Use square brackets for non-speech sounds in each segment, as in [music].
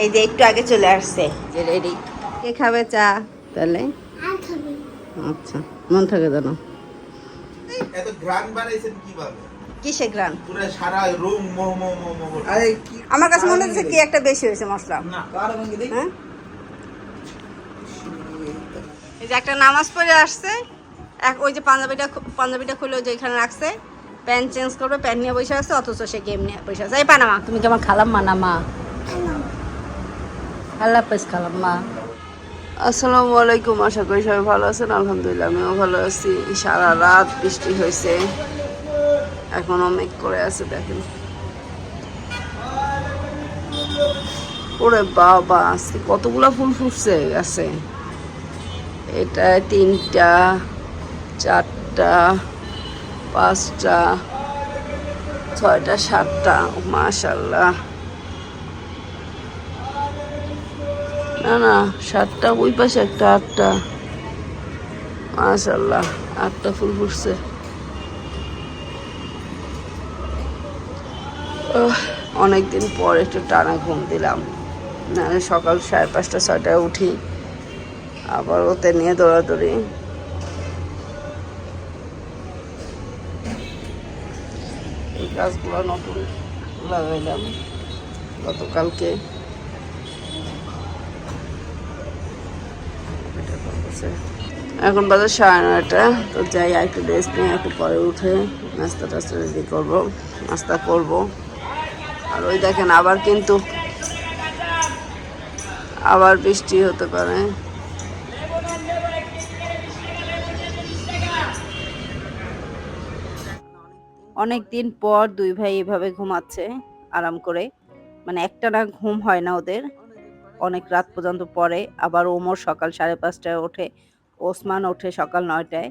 এই যে একটু আগে চলে আসছে। যে রেডি কে খাবে চা? তাহলে? আচ্ছা মন থাকে জানো এত গ্রান বানাইছেন কীভাবে? কিসে গ্রান পুরো সারা রুম আরে কি আমার কাছে মনে হচ্ছে কি একটা বেশি হয়েছে মশলা। না। কার ভঙ্গি দেই? হ্যাঁ? এই যে একটা নামাজ পড়ে আসছে। এক ওই যে পাঞ্জাবিটা পাঞ্জাবিটা খুলে ওই যে এখানে রাখছে। প্যান্ট চেঞ্জ করবে প্যান্ট নিয়ে বসে আছে অথচ সে গেম নিয়ে বসে আছে। এই পানামা তুমি কেমন খালাম মানামা না মা? আল্লাহ হাফেজ খালাম মা। আসসালামু আলাইকুম, আশা করি সবাই ভালো আছেন। আলহামদুলিল্লাহ, আমিও ভালো আছি। সারা রাত বৃষ্টি হয়েছে। এখনও মেঘ করে আছে, দেখেন। ওরে বাবা, আজকে কতগুলা ফুল ফুটছে গাছে এটা তিনটা, চারটা, পাঁচটা, ছয়টা, সাতটা মাশাল্লাহ না না, সাতটা, ওই পাশে একটা আটটা। মাশাল্লাহ আটটা ফুল ফুটছে। অনেকদিন পর একটু টানা ঘুম দিলাম। নাহলে সকাল সাড়ে পাঁচটা, ছয়টায় উঠি। আবার ওতে নিয়ে দৌড়াদৌড়ি। এই গাছগুলো নতুন লাগাইলাম গতকালকে। করতেছে। এখন বাজে সাড়ে নয়টা, তো যাই একটু রেস্ট নিয়ে একটু পরে উঠে নাস্তা টাস্তা রেডি করব, নাস্তা করব। আর ওই দেখেন, আবার কিন্তু আবার বৃষ্টি হতে পারে। অনেক দিন পর দুই ভাই এভাবে ঘুমাচ্ছে, আরাম করে। মানে একটা না ঘুম হয় না ওদের। অনেক রাত পর্যন্ত পরে আবার ওমর সকাল সাড়ে পাঁচটায় ওঠে, ওসমান ওঠে সকাল নয়টায়।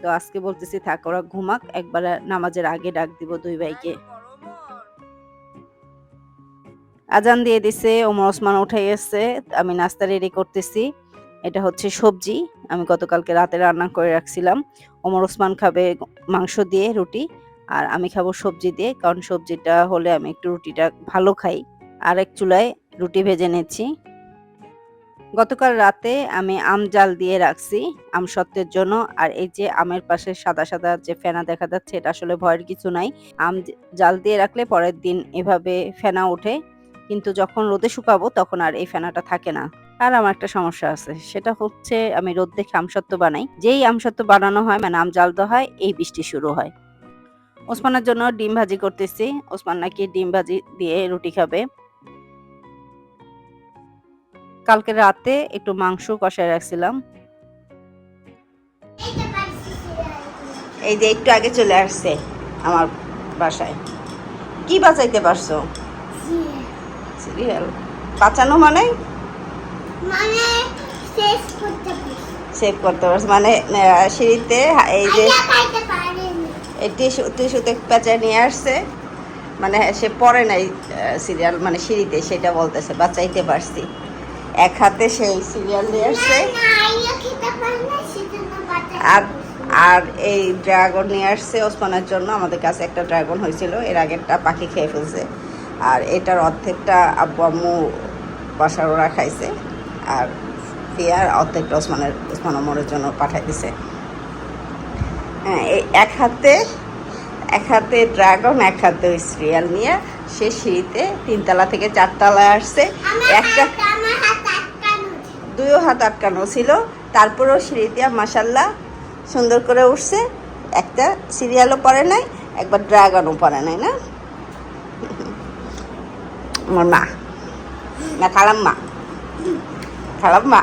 তো আজকে বলতেছি, থাক, ওরা ঘুমাক, একবার নামাজের আগে ডাক দিব দুই ভাইকে। আজান দিয়ে দিছে, ওমর ওসমান উঠে এসছে আমি নাস্তা রেডি করতেছি। এটা হচ্ছে সবজি, আমি গতকালকে রাতে রান্না করে রাখছিলাম। ওমর ওসমান খাবে মাংস দিয়ে রুটি, আর আমি খাব সবজি দিয়ে, কারণ সবজিটা হলে আমি একটু রুটিটা ভালো খাই। আর এক চুলায় রুটি ভেজে নিচ্ছি। গতকাল রাতে আমি আম জাল দিয়ে রাখছি, আম সত্ত্বের জন্য। আর এই যে আমের পাশে সাদা সাদা যে ফেনা দেখা যাচ্ছে, এটা আসলে ভয়ের কিছু নাই। আম জাল দিয়ে রাখলে পরের দিন এভাবে ফেনা ওঠে। কিন্তু যখন রোদে শুকাবো, তখন আর এই ফেনাটা থাকে না। আর আমার একটা সমস্যা আছে, সেটা হচ্ছে আমি রোদ দেখে আমসত্ত্ব বানাই। যেই আমসত্ত্ব বানানো হয় মানে আম জাল দেওয়া হয়, এই বৃষ্টি শুরু হয়। ওসমানের জন্য ডিম ভাজি করতেছি। ওসমান নাকি ডিম ভাজি দিয়ে রুটি খাবে। কালকে রাতে একটু মাংস কষায় রাখছিলাম। এই যে একটু আগে চলে আসছে আমার বাসায়। কি বাঁচাইতে পারছ? সিরিয়াল। বাঁচানো মানে? মানে করতে সেভ করতে পারছ। মানে সিঁড়িতে এই যে টিস্যু টিস্যুতে পেঁচা নিয়ে আসছে। মানে সে পরে নাই সিরিয়াল মানে সিঁড়িতে সেটা বলতেছে বাঁচাইতে পারছি। এক হাতে সেই সিরিয়াল নিয়ে আসছে। আর আর এই ড্রাগন নিয়ে আসছে ওসমানের জন্য। আমাদের কাছে একটা ড্রাগন হয়েছিল। এর আগেরটা পাখি খেয়ে ফেলছে। আর এটার অর্ধেকটা আব্বু আম্মু বাসার ওরা খাইছে। আর ফিয়ার অর্ধেকটা ওসমানের ওসমান ওমরের জন্য পাঠাই দিছে। হ্যাঁ এই এক হাতে এক হাতে ড্রাগন এক হাতে ওই সিরিয়াল নিয়ে সে সিঁড়িতে তিনতলা থেকে চারতলায় আসছে। একটা হাত আমার হাত আটকানো দুইও হাত আটকানো ছিল। তারপরেও সিঁড়ি দিয়া মাসাল্লাহ সুন্দর করে উঠছে। একটা সিরিয়ালও পরে নাই একবার ড্রাগনও পরে নাই না? আমার মা। না খালাম মা। খালাম মা।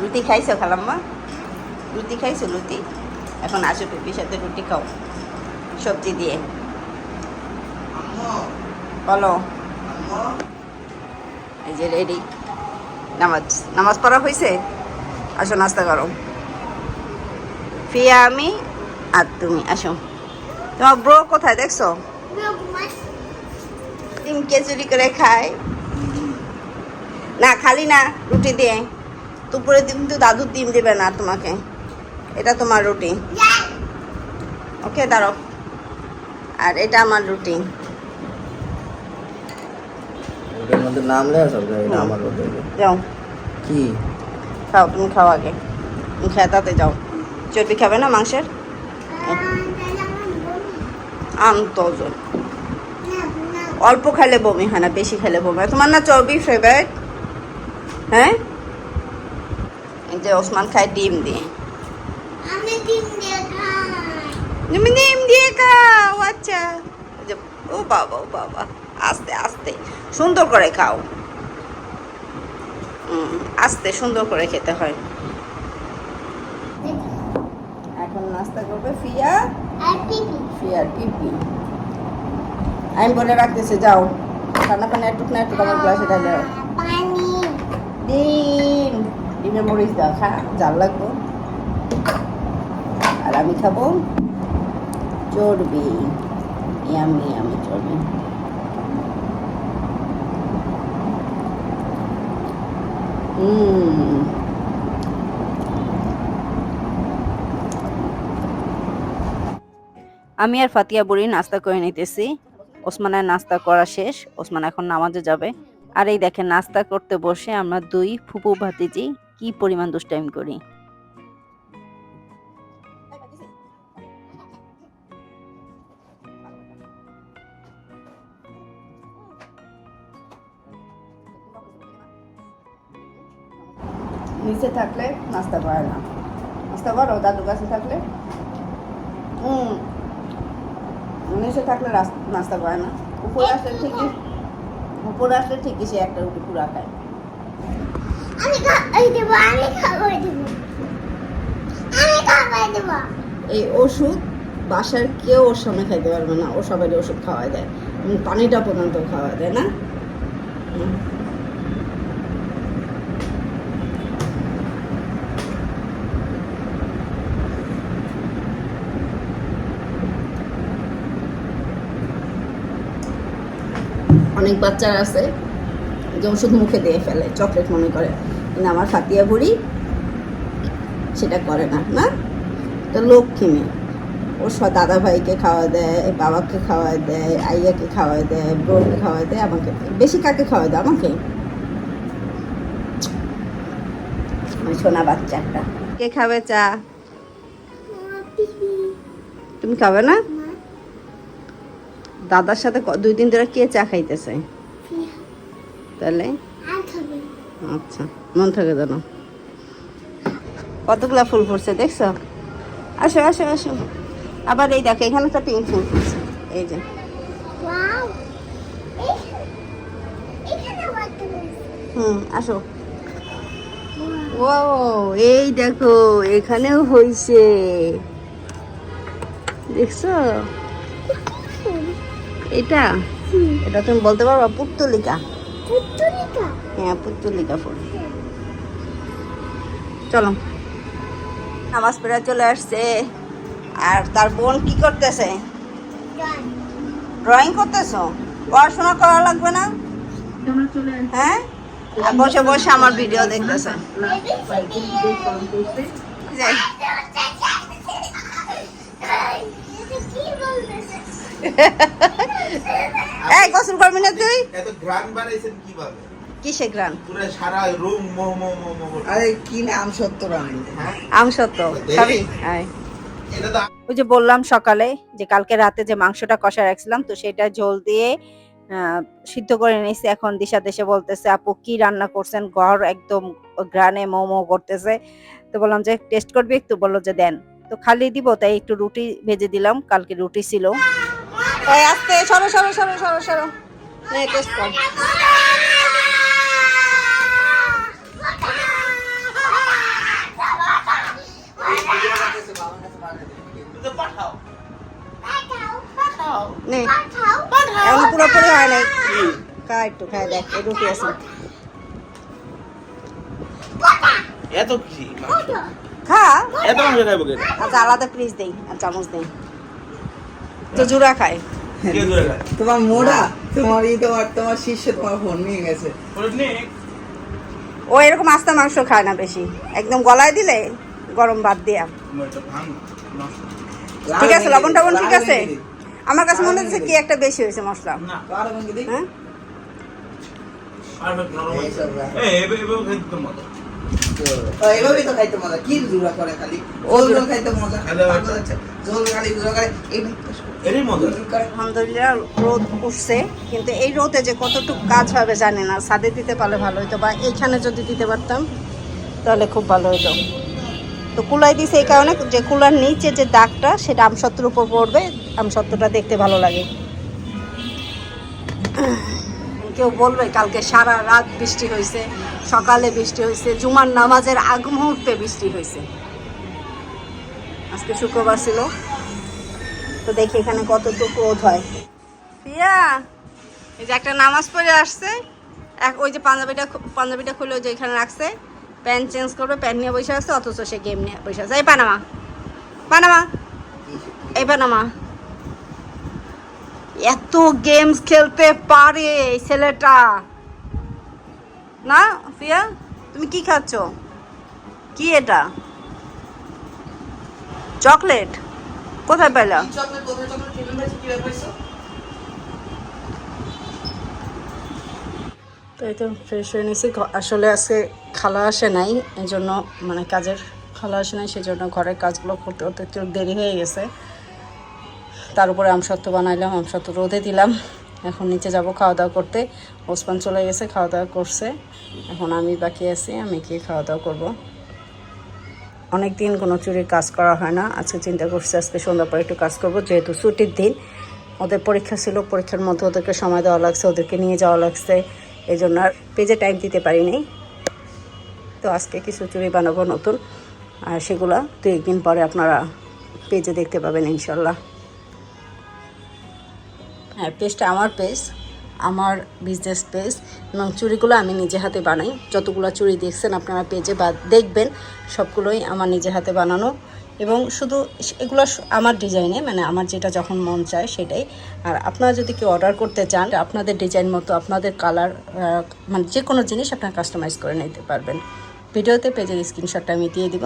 রুটি খাইছো খালাম মা? রুটি খাইছো রুটি? এখন আসো পিপির সাথে রুটি খাও সবজি দিয়ে। বলো। এই যে রেডি। নামাজ নামাজ পড়া হয়েছে আসো নাস্তা করো। ফিয়া আমি আর তুমি আসো। তোমার ব্রো কোথায় দেখছ? ডিম কেচুরি করে খায়। না খালি না রুটি দিয়ে। দুপুরে কিন্তু দাদুর ডিম দেবে না তোমাকে। এটা তোমার রুটি। ওকে দাঁড়ো আর এটা আমার রুটি। ওটার মধ্যে মধ্যে নাম লেখা সরকার এটা আমার কথা যাও। কি? খাও তুমি খাও আগে। খেতাতে যাও। চর্বি খাবে না মাংসের? আনতো ওজন। অল্প খেলে বমি হয় না বেশি খেলে বমি হয়। তোমার না চর্বি ফেভারিট হ্যাঁ? যে ওসমান খায় ডিম দিয়ে। তুমি ডিম দিয়ে খাও আচ্ছা। ও বাবা ও বাবা। আস্তে আস্তে। সুন্দর করে খাও। আস্তে সুন্দর করে খেতে হয়। এখন নাস্তা করবে ফিয়া। ফিয়ার পিপি। আমি বলে রাখতেছি যাও। ঠান্ডা পানি একটু না একটু আমার গ্লাসে ঢালে। ডিম। ডিমে মরিচ দাও খা জাল লাগবো। আর আমি খাব চর্বি। ইয়ামি ইয়ামি চর্বি হুম আমি আর ফাতিয়া বুড়ি নাস্তা করে নিতেছি। ওসমানের নাস্তা করা শেষ, ওসমান এখন নামাজে যাবে। আর এই দেখেন, নাস্তা করতে বসে আমরা দুই ফুপু ভাতিজি কি পরিমাণ দুষ্টাইম করি। নিচে থাকলে নাস্তা করে না। নাস্তা করো দাদু কাছে থাকলে? হুম। নিচে থাকলে নাস্তা করে না। উপরে আসলে ঠিকই উপরে আসলে ঠিকই সে একটা রুটি পুরা খায়। আমি খাবার দেব আমি খাবার দেব। আমি খাবার দেব। এই ওষুধ বাসার কেউ ওর সামনে খাইতে পারবে না ও সবাই ওষুধ খাওয়া দেয়। পানিটা পর্যন্ত খাওয়া দেয় না? অনেক বাচ্চারা আছে যে ওষুধ মুখে দিয়ে ফেলে চকলেট মনে করে। কিন্তু আমার ফাতিয়া বুড়ি সেটা করে না না? তো লক্ষ্মী মেয়ে। ও সব দাদা ভাইকে খাওয়া দেয় বাবাকে খাওয়া দেয় আইয়াকে খাওয়া দেয় বোনকে খাওয়া দেয় আমাকে বেশি কাকে খাওয়া দেয়? আমাকে। ওই সোনা বাচ্চাটা। কে খাবে চা? তুমি খাবে না? দাদার সাথে দুই দিন ধরে কে চা খাইতেছে? তাহলে? আচ্ছা মন থাকে জানো কতগুলা ফুল ফুটছে দেখছ? আসো আসো আসো। আবার এই দেখো এখানে একটা পিঙ্ক ফুল ফুটছে। এই যে। হুম আসো। ও এই দেখো এখানেও হইছে। দেখছ? এটা? এটা তুমি বলতে পারবা পুত্তলিকা। পুতুলিকা হ্যাঁ পুত্তলিকা ফুল। চলো। নামাজ পড়ে চলে আসছে। আর তার বোন কি করতেছে? ড্রয়িং করতেছো? পড়াশোনা করা লাগবে না? হ্যাঁ? আর বসে বসে আমার ভিডিও দেখতেছে। যাই। [laughs] এই গোসল করবি না তুই? এত গ্রান বানাইছেন কীভাবে? কিসে গ্রান পুরো সারা রুম মোহ মোহ মোহ করছে। আরে কি নাম সত্য রানী হ্যাঁ? আম সত্য। খাবি আয়। ওই যে বললাম সকালে যে কালকে রাতে যে মাংসটা কষা রাখছিলাম তো সেটা ঝোল দিয়ে সিদ্ধ করে নিয়েছি। এখন দিশা দেশে বলতেছে আপু কি রান্না করছেন? ঘর একদম গ্রানে মোমো করতেছে। তো বললাম যে টেস্ট করবি? একটু বলল যে দেন। তো খালি দিব তাই একটু রুটি ভেজে দিলাম। কালকে রুটি ছিল। এই আস্তে সরো সরো সরো সরো সরো। নে টেস্ট কর। তো পাঠাও নে পাঠাও এখন পুরোপুরি হয় নাই। খা একটু খাই দেখ এই রুটি আছে। এত কি? খা। এত মাংস খাইবো আচ্ছা আলাদা প্লিজ দেই আর চামচ দেই। তো জুড়া খায়। কে ধরে খায়? তোমার মোড়া তোমার ই তোমার তোমার শিষ্য তোমার ফোন নিয়ে গেছে। ও এরকম আস্তা মাংস খায় না বেশি। একদম গলায় দিলে গরম ভাত দিয়া। ঠিক আছে লবণ টবণ ঠিক আছে? আমার কাছে মনে হচ্ছে কি একটা বেশি হয়েছে মশলা। হ্যাঁ? এইভাবেই তো খাইতে মজা। কি জুড়া করে খালি? ও ঝোল খাইতে মজা। খাইতে মজা। পাগল আছে। ঝোল খালি জুড়া করে এই আলহামদুলিল্লাহ রোদ উঠছে কিন্তু এই রোদে যে কতটুকু কাজ হবে জানি না। ছাদে দিতে পারলে ভালো হতো বা এইখানে যদি দিতে পারতাম তাহলে খুব ভালো হতো তো কুলাই দিছে এই কারণে যে কুলার নিচে যে দাগটা সেটা আমসত্ত্বের উপর পড়বে আমসত্ত্বটা দেখতে ভালো লাগে। কেউ বলবে, কালকে সারা রাত বৃষ্টি হয়েছে, সকালে বৃষ্টি হয়েছে, জুমার নামাজের আগ মুহূর্তে বৃষ্টি হয়েছে। আজকে শুক্রবার ছিল। তো দেখি এখানে কতটুকু রোদ হয়। প্রিয়া, এই যে একটা নামাজ পড়ে আসছে, এক ওই যে পাঞ্জাবিটা পাঞ্জাবিটা খুলে যে এখানে রাখছে, প্যান্ট চেঞ্জ করবে, প্যান্ট নিয়ে বসে আছে, অথচ সে গেম নিয়ে বসে আছে। এই পানামা পানামা, এই পানামা। এত গেমস খেলতে পারে এই ছেলেটা। না প্রিয়া তুমি কি খাচ্ছ? কি এটা? চকলেট? কোথায় পেলা পাইছো তো ফ্রেশ হয়ে নিয়েছি। আসলে আজকে খালা আসে নাই এই জন্য মানে কাজের খালা আসে নাই সেই জন্য ঘরের কাজগুলো করতে করতে একটু দেরি হয়ে গেছে। তার উপরে আমসত্ত্ব বানাইলাম, আমসত্ত্ব রোদে দিলাম। এখন নিচে যাব খাওয়া দাওয়া করতে। ওসমান চলে গেছে খাওয়া দাওয়া করছে। এখন আমি বাকি আছি, আমি গিয়ে খাওয়া দাওয়া করব। অনেক দিন কোনো চুরির কাজ করা হয় না। আজকে চিন্তা করছি, আজকে সন্ধ্যা পরে একটু কাজ করব, যেহেতু ছুটির দিন। ওদের পরীক্ষা ছিল, পরীক্ষার মধ্যে ওদেরকে সময় দেওয়া লাগছে, ওদেরকে নিয়ে যাওয়া লাগছে। এই জন্য আর পেজে টাইম দিতে পারিনি তো আজকে কিছু চুরি বানাবো নতুন। আর সেগুলো দু একদিন পরে আপনারা পেজে দেখতে পাবেন, ইনশাল্লাহ। হ্যাঁ পেজটা আমার পেজ আমার বিজনেস পেজ এবং চুড়িগুলো আমি নিজে হাতে বানাই। যতগুলো চুড়ি দেখছেন আপনারা পেজে বা দেখবেন, সবগুলোই আমার নিজে হাতে বানানো। এবং শুধু এগুলো আমার ডিজাইনে মানে আমার যেটা যখন মন চায় সেটাই। আর আপনারা যদি কেউ অর্ডার করতে চান, আপনাদের ডিজাইন মতো, আপনাদের কালার মানে যে কোনো জিনিস আপনারা কাস্টমাইজ করে নিতে পারবেন। ভিডিওতে পেজের স্ক্রিনশটটা আমি দিয়ে দিব।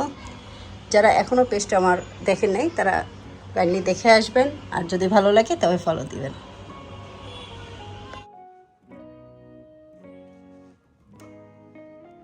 যারা এখনও পেজটা আমার দেখেন নাই, তারা কাইন্ডলি দেখে আসবেন। আর যদি ভালো লাগে, তবে ফলো দিবেন।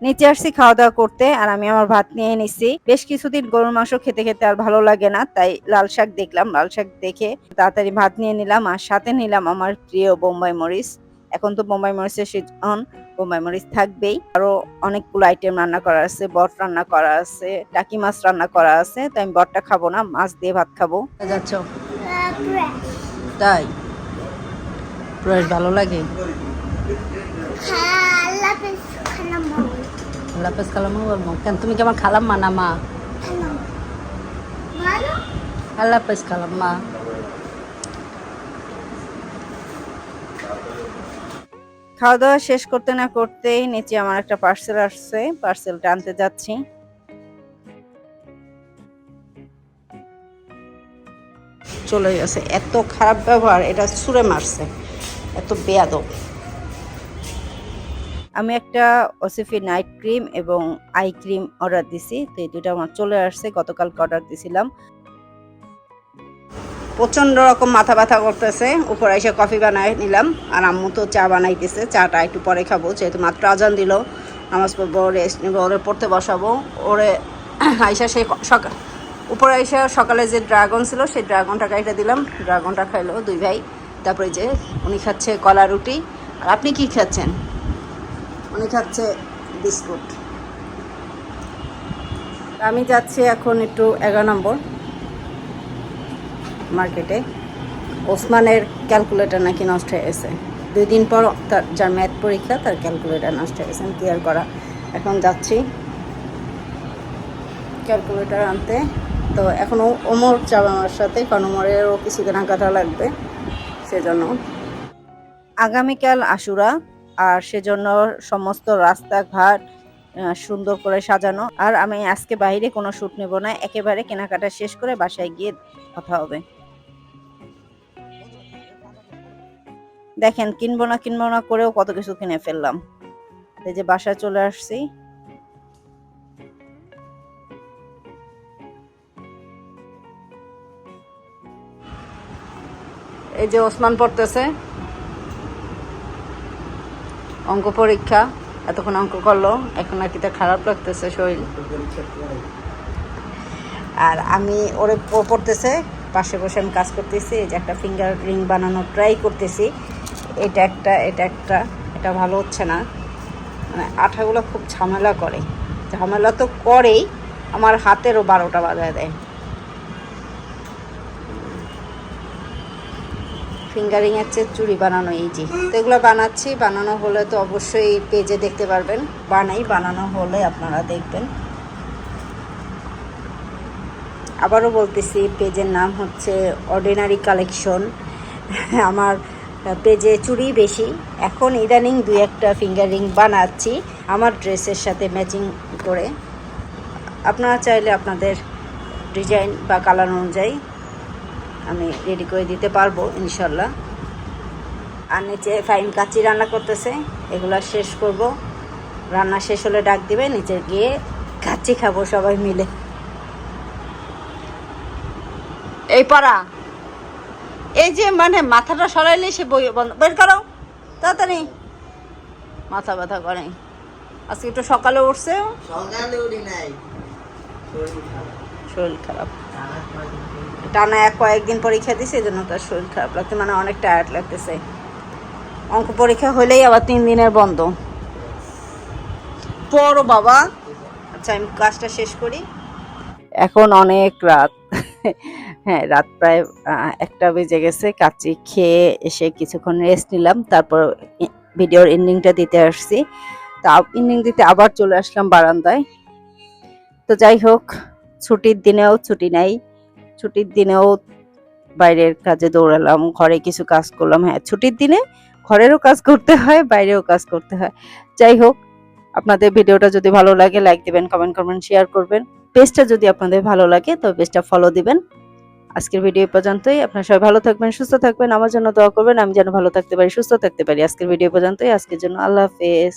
নিচে আসছি খাওয়া দাওয়া করতে আর আমি আমার ভাত নিয়ে নিছি। বেশ কিছুদিন গরুর মাংস খেতে খেতে আর ভালো লাগে না তাই লাল শাক দেখলাম লাল শাক দেখে তাড়াতাড়ি ভাত নিয়ে নিলাম আর সাথে নিলাম আমার প্রিয় বোম্বাই মরিচ। এখন তো বোম্বাই মরিচের সিজন বোম্বাই মরিচ থাকবেই। আরও অনেকগুলো আইটেম রান্না করা আছে বট রান্না করা আছে টাকি মাছ রান্না করা আছে তাই আমি বটটা খাব না মাছ দিয়ে ভাত খাব। যাচ্ছ? তাই? বেশ ভালো লাগে? খালা পেস খালা লাপেস খালামও বলব, কেন তুমি কি আমার খালাম মা না মা? আল্লাহ হাফেজ খালাম খাওয়া দাওয়া শেষ করতে না করতেই নিচে আমার একটা পার্সেল আসছে পার্সেলটা আনতে যাচ্ছি। চলে গেছে। এত খারাপ ব্যবহার, এটা ছুঁড়ে মারছে। এত বেয়াদব। আমি একটা ওসিফি নাইট ক্রিম এবং আই ক্রিম অর্ডার দিছি, তো এই দুটো আমার চলে আসছে, গতকালকে অর্ডার দিছিলাম। প্রচণ্ড রকম মাথা ব্যথা করতেছে, উপরে এসে কফি বানাই নিলাম, আর আম্মু তো চা বানাইতেছে, চাটা একটু পরে খাব, যেহেতু মাত্র আজান দিল, নামাজ পড়ব রেস্ট নেব, ওরে পড়তে বসাবো, ওরে আইসা সেই সকাল উপরে আইসা সকালে যে ড্রাগন ছিল, সেই ড্রাগনটা কাইটা দিলাম, ড্রাগনটা খাইলো দুই ভাই, তারপরে যে উনি খাচ্ছে কলা রুটি, আর আপনি কি খাচ্ছেন? উনি খাচ্ছে বিস্কুট। আমি যাচ্ছি এখন একটু এগারো নম্বর মার্কেটে। ওসমানের ক্যালকুলেটর নাকি নষ্ট হয়ে গেছে। দুই দিন পর তার যার ম্যাথ পরীক্ষা তার ক্যালকুলেটার নষ্ট হয়ে গেছে। আমি ক্লিয়ার করা। এখন যাচ্ছি ক্যালকুলেটর আনতে। তো এখনও ওমর যাবে আমার সাথে কারণ ওমরেরও কিছু কেনাকাটা লাগবে সেজন্য। আগামীকাল আশুরা আর সেজন্য সমস্ত রাস্তাঘাট সুন্দর করে সাজানো। আর আমি আজকে বাইরে কোনো শ্যুট নেব না, একেবারে কেনাকাটা শেষ করে বাসায় গিয়ে কথা হবে। দেখেন, কিনবো না কিনবো না করেও কত কিছু কিনে ফেললাম। এই যে বাসায় চলে আসছি। এই যে ওসমান পড়তেছে। অঙ্ক পরীক্ষা, এতক্ষণ অঙ্ক করল, এখন আর কি তার খারাপ লাগতেছে শরীর। আর আমি ওরে পড়তেছে, পাশে বসে আমি কাজ করতেছি, এই যে একটা ফিঙ্গার রিং বানানোর ট্রাই করতেছি। এটা একটা এটা একটা, এটা ভালো হচ্ছে না। মানে আঠাগুলো খুব ঝামেলা করে। ঝামেলা তো করেই, আমার হাতেরও বারোটা বাজায় দেয়। ফিঙ্গারিংয়ের চেয়ে চুড়ি বানানো ইজি তো এগুলো বানাচ্ছি, বানানো হলে তো অবশ্যই পেজে দেখতে পারবেন। বানাই, বানানো হলে আপনারা দেখবেন। আবারও বলতেছি পেজের নাম হচ্ছে অর্ডিনারি কালেকশন আমার পেজে চুড়ি বেশি। এখন ইদানিং দুই একটা ফিঙ্গার রিং বানাচ্ছি, আমার ড্রেসের সাথে ম্যাচিং করে। আপনারা চাইলে আপনাদের ডিজাইন বা কালার অনুযায়ী আমি রেডি করে দিতে পারব ইনশাল্লাহ। আর নিচে ফাইন কাচি রান্না করতেছে এগুলা শেষ করব। রান্না শেষ হলে ডাক দিবে নিচে গিয়ে কাচি খাব সবাই মিলে। এই পাড়া এই যে মানে মাথাটা সরাইলে সে বই বন্ধ বের করো তাড়াতাড়ি। মাথা ব্যথা করে। আজকে একটু সকালে উঠছে। সকালে উঠি নাই শরীর খারাপ। টানা এক কয়েকদিন পরীক্ষা দিছে, এই জন্য তার শরীর খারাপ লাগছে। মানে অনেক টায়ার্ড লাগতেছে। অঙ্ক পরীক্ষা হলেই আবার তিন দিনের বন্ধ। পড়ো বাবা। আচ্ছা আমি কাজটা শেষ করি। এখন অনেক রাত। হ্যাঁ রাত প্রায় একটা বেজে গেছে। কাচি খেয়ে এসে কিছুক্ষণ রেস্ট নিলাম। তারপর ভিডিওর এন্ডিংটা দিতে আসছি। তা এন্ডিং দিতে আবার চলে আসলাম বারান্দায়। তো যাই হোক। ছুটির দিনেও ছুটি নাই। ছুটির দিনেও বাইরের কাজে দৌড়ালাম, ঘরে কিছু কাজ করলাম। হ্যাঁ ছুটির দিনে ঘরেরও কাজ করতে হয়, বাইরেও কাজ করতে হয়। যাই হোক, আপনাদের ভিডিওটা যদি ভালো লাগে লাইক দিবেন কমেন্ট করবেন শেয়ার করবেন। পেজটা যদি আপনাদের ভালো লাগে তবে পেজটা ফলো দিবেন। আজকের ভিডিও পর্যন্তই। আপনারা সবাই ভালো থাকবেন, সুস্থ থাকবেন। আমার জন্য দোয়া করবেন। আমি যেন ভালো থাকতে পারি, সুস্থ থাকতে পারি। আজকের ভিডিও পর্যন্তই। আজকের জন্য আল্লাহ হাফেজ।